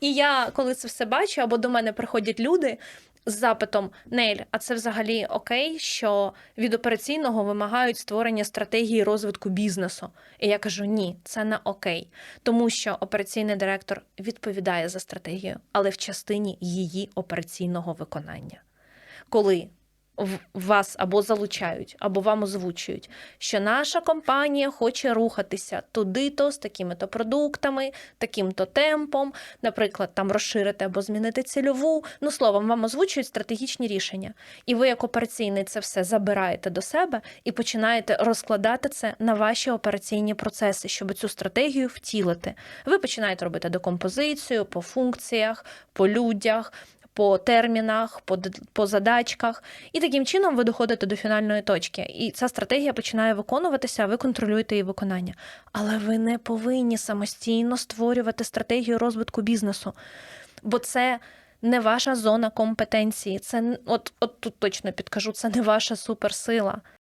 І я, коли це все бачу, або до мене приходять люди з запитом Нель, а це взагалі окей, що від операційного вимагають створення стратегії розвитку бізнесу. І я кажу: ні, це не окей, тому що операційний директор відповідає за стратегію, але в частині її операційного виконання. Коли вас або залучають, або вам озвучують, що наша компанія хоче рухатися туди-то з такими-то продуктами, таким-то темпом, наприклад, там розширити або змінити цільову. Ну, словом, вам озвучують стратегічні рішення. І ви, як операційний, це все забираєте до себе і починаєте розкладати це на ваші операційні процеси, щоб цю стратегію втілити. Ви починаєте робити декомпозицію по функціях, по людях. По термінах, по, по задачках, і таким чином ви доходите до фінальної точки. І ця стратегія починає виконуватися, а ви контролюєте її виконання. Але ви не повинні самостійно створювати стратегію розвитку бізнесу, бо це не ваша зона компетенції. Це от, от тут точно підкажу, це не ваша суперсила.